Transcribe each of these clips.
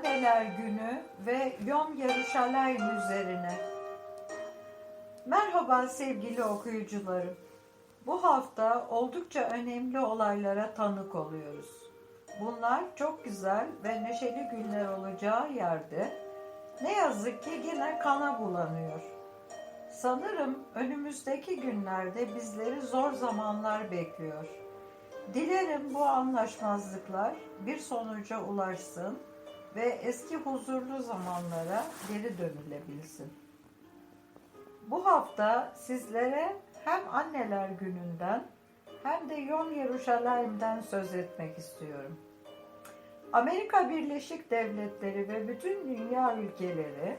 Anneler Günü ve Yom Yeruşalayim üzerine. Merhaba sevgili okuyucularım. Bu hafta oldukça önemli olaylara tanık oluyoruz. Bunlar çok güzel ve neşeli günler olacağı yerde ne yazık ki yine kana bulanıyor. Sanırım önümüzdeki günlerde bizleri zor zamanlar bekliyor. Dilerim bu anlaşmazlıklar bir sonuca ulaşsın ve eski huzurlu zamanlara geri dönülebilsin. Bu hafta sizlere hem Anneler Günü'nden hem de Yom Yeruşalayim'den söz etmek istiyorum. Amerika Birleşik Devletleri ve bütün dünya ülkeleri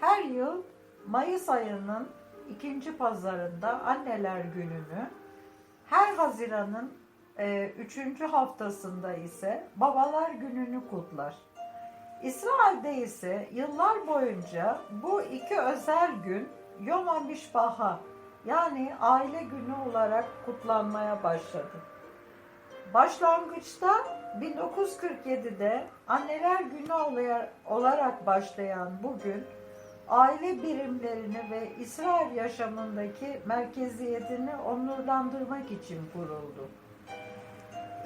her yıl Mayıs ayının ikinci pazarında Anneler Günü'nü, her Haziran'ın e, üçüncü haftasında ise Babalar Günü'nü kutlar. İsrail'de ise yıllar boyunca bu iki özel gün Yom HaMishpaha yani aile günü olarak kutlanmaya başladı. Başlangıçta 1947'de Anneler Günü olarak başlayan bu gün aile birimlerini ve İsrail yaşamındaki merkeziyetini onurlandırmak için kuruldu.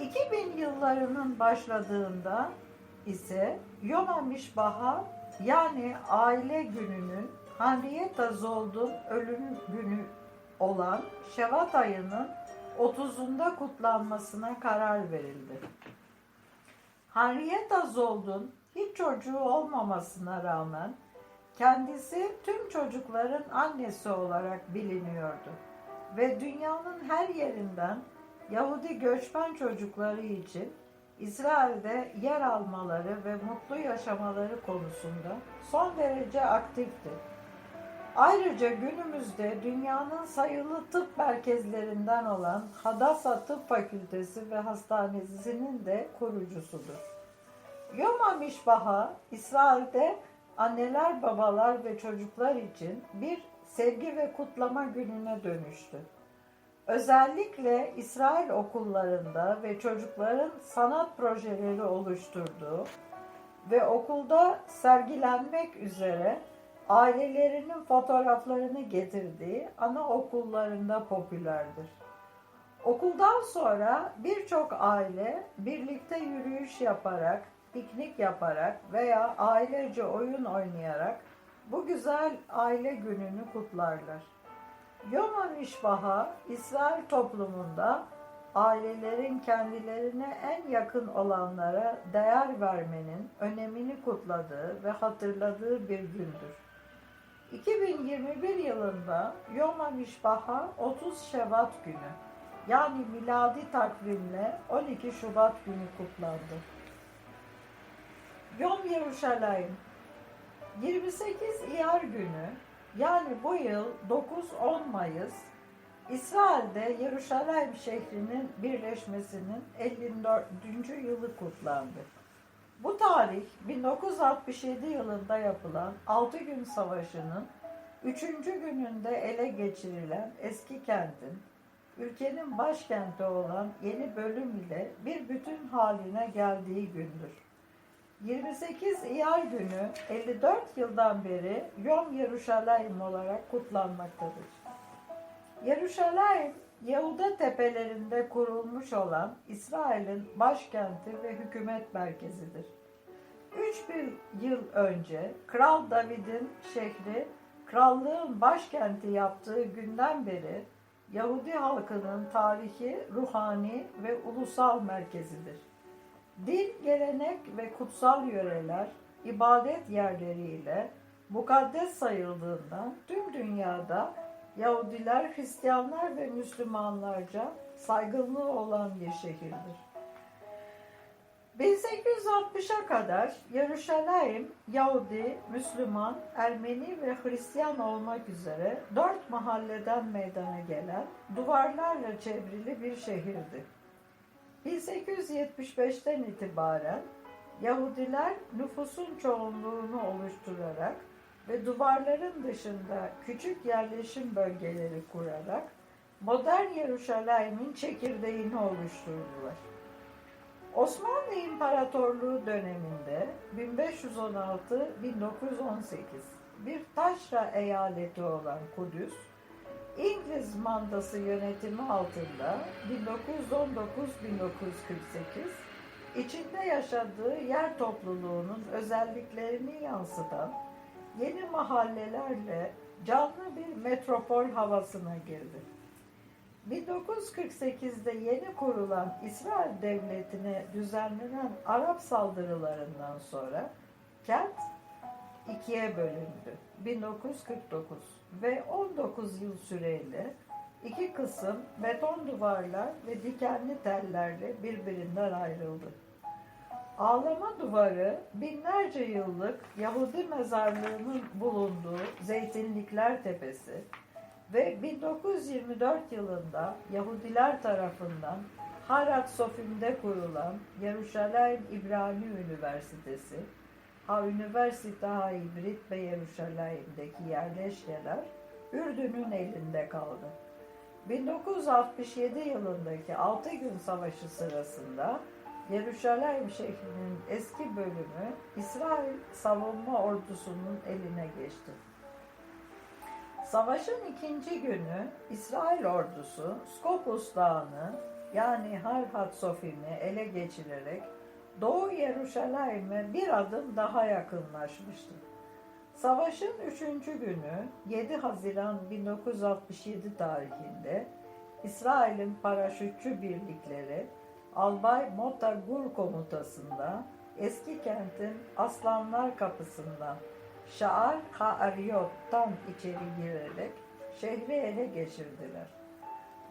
2000 yıllarının başladığında ise Yom HaMishpaha yani aile gününün Henrietta Zold'un ölüm günü olan Şevat ayının 30'unda kutlanmasına karar verildi. Henrietta Zold'un hiç çocuğu olmamasına rağmen kendisi tüm çocukların annesi olarak biliniyordu ve dünyanın her yerinden Yahudi göçmen çocukları için İsrail'de yer almaları ve mutlu yaşamaları konusunda son derece aktifti. Ayrıca günümüzde dünyanın sayılı tıp merkezlerinden olan Hadassah Tıp Fakültesi ve Hastanesi'nin de kurucusudur. Yom HaMishpaha, İsrail'de anneler, babalar ve çocuklar için bir sevgi ve kutlama gününe dönüştü. Özellikle İsrail okullarında ve çocukların sanat projeleri oluşturduğu ve okulda sergilenmek üzere ailelerinin fotoğraflarını getirdiği anaokullarında popülerdir. Okuldan sonra birçok aile birlikte yürüyüş yaparak, piknik yaparak veya ailece oyun oynayarak bu güzel aile gününü kutlarlar. Yom HaMishpaha, İsrail toplumunda ailelerin kendilerine en yakın olanlara değer vermenin önemini kutladığı ve hatırladığı bir gündür. 2021 yılında Yom HaMishpaha 30 Şevat günü yani miladi takvimle 12 Şubat günü kutlandı. Yom Yeruşalayim 28 İyar günü yani bu yıl 9-10 Mayıs İsrail'de Yeruşalayim şehrinin birleşmesinin 54. yılı kutlandı. Bu tarih 1967 yılında yapılan 6 gün savaşının 3. gününde ele geçirilen eski kentin ülkenin başkenti olan yeni bölüm ile bir bütün haline geldiği gündür. 28 İyar günü 54 yıldan beri Yom Yeruşalayim olarak kutlanmaktadır. Yeruşalayim, Yahuda tepelerinde kurulmuş olan İsrail'in başkenti ve hükümet merkezidir. 3000 yıl önce Kral David'in şehri krallığın başkenti yaptığı günden beri Yahudi halkının tarihi, ruhani ve ulusal merkezidir. Din, gelenek ve kutsal yöreler, ibadet yerleriyle mukaddes sayıldığından tüm dünyada Yahudiler, Hristiyanlar ve Müslümanlarca saygınlığı olan bir şehirdir. 1860'a kadar Yeruşalayim, Yahudi, Müslüman, Ermeni ve Hristiyan olmak üzere dört mahalleden meydana gelen duvarlarla çevrili bir şehirdi. 1875'ten itibaren Yahudiler nüfusun çoğunluğunu oluşturarak ve duvarların dışında küçük yerleşim bölgeleri kurarak modern Yeruşalayim'in çekirdeğini oluşturdular. Osmanlı İmparatorluğu döneminde 1516-1918 bir taşra eyaleti olan Kudüs, İngiliz mandası yönetimi altında 1919-1948 içinde yaşadığı yer topluluğunun özelliklerini yansıtan yeni mahallelerle canlı bir metropol havasına girdi. 1948'de yeni kurulan İsrail Devleti'ne düzenlenen Arap saldırılarından sonra kent ikiye bölündü. 1949 ve 19 yıl süreyle iki kısım beton duvarlar ve dikenli tellerle birbirinden ayrıldı. Ağlama duvarı binlerce yıllık Yahudi mezarlığının bulunduğu Zeytinlikler Tepesi ve 1924 yılında Yahudiler tarafından Harat Sofim'de kurulan Yeruşalayim İbrani Üniversitesi, Ha Üniversite Ha İbrit ve Yeruşalayim'deki yerleşkeler Ürdün'ün elinde kaldı. 1967 yılındaki 6 gün savaşı sırasında Yeruşalayim şehrinin eski bölümü İsrail savunma ordusunun eline geçti. Savaşın ikinci günü İsrail ordusu Skopus Dağı'nı yani Harhat Sofim'i ele geçirerek Doğu Yeruşalayim'e bir adım daha yakınlaşmıştı. Savaşın üçüncü günü 7 Haziran 1967 tarihinde İsrail'in paraşütçü birlikleri Albay Mota Gur komutasında eski kentin Aslanlar Kapısı'ndan Şaar Ha'ariyot'tan içeri girerek şehri ele geçirdiler.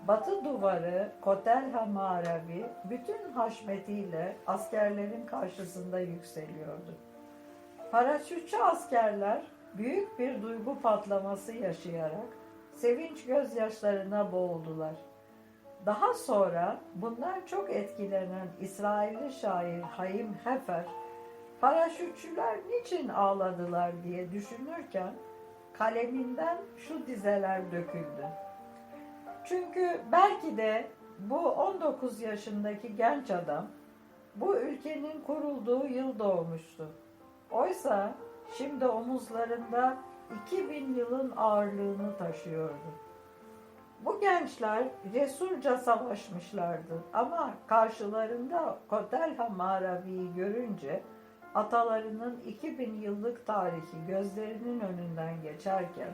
Batı duvarı Kotelha Mağarabi bütün haşmetiyle askerlerin karşısında yükseliyordu. Paraşütçü askerler büyük bir duygu patlaması yaşayarak sevinç gözyaşlarına boğuldular. Daha sonra bundan çok etkilenen İsrailli şair Hayim Hefer, paraşütçüler niçin ağladılar diye düşünürken kaleminden şu dizeler döküldü. Çünkü belki de bu 19 yaşındaki genç adam bu ülkenin kurulduğu yıl doğmuştu. Oysa şimdi omuzlarında 2000 yılın ağırlığını taşıyordu. Bu gençler cesurca savaşmışlardı ama karşılarında Kotelha Mağarabi'yi görünce atalarının 2000 yıllık tarihi gözlerinin önünden geçerken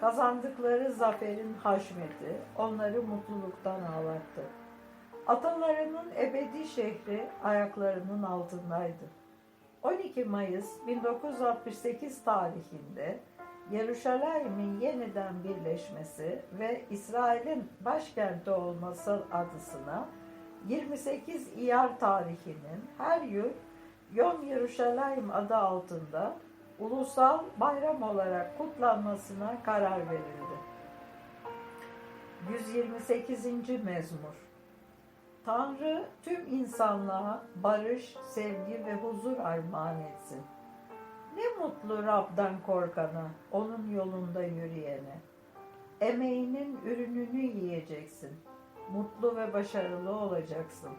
kazandıkları zaferin haşmeti onları mutluluktan ağlattı. Atalarının ebedi şehri ayaklarının altındaydı. 12 Mayıs 1968 tarihinde Yeruşalayim'in yeniden birleşmesi ve İsrail'in başkenti olması adısına 28 İyar tarihinin her yıl Yom Yeruşalayim adı altında ulusal bayram olarak kutlanmasına karar verildi. 128. Mezmur Tanrı tüm insanlığa barış, sevgi ve huzur armağan etsin. Ne mutlu Rab'dan korkana, onun yolunda yürüyene. Emeğinin ürününü yiyeceksin. Mutlu ve başarılı olacaksın.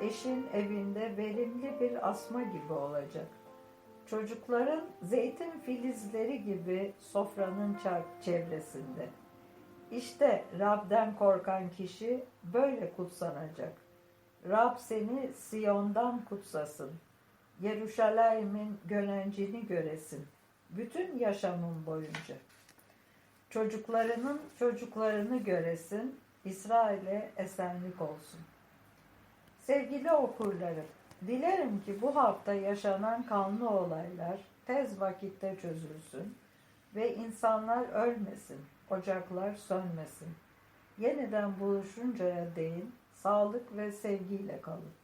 Eşin evinde verimli bir asma gibi olacak. Çocukların zeytin filizleri gibi sofranın çevresinde. İşte Rab'den korkan kişi böyle kutsanacak. Rab seni Siyon'dan kutsasın. Yeruşalayim'in gölencini göresin. Bütün yaşamın boyunca. Çocuklarının çocuklarını göresin. İsrail'e esenlik olsun. Sevgili okurlarım, dilerim ki bu hafta yaşanan kanlı olaylar tez vakitte çözülsün ve insanlar ölmesin, ocaklar sönmesin. Yeniden buluşuncaya değin sağlık ve sevgiyle kalın.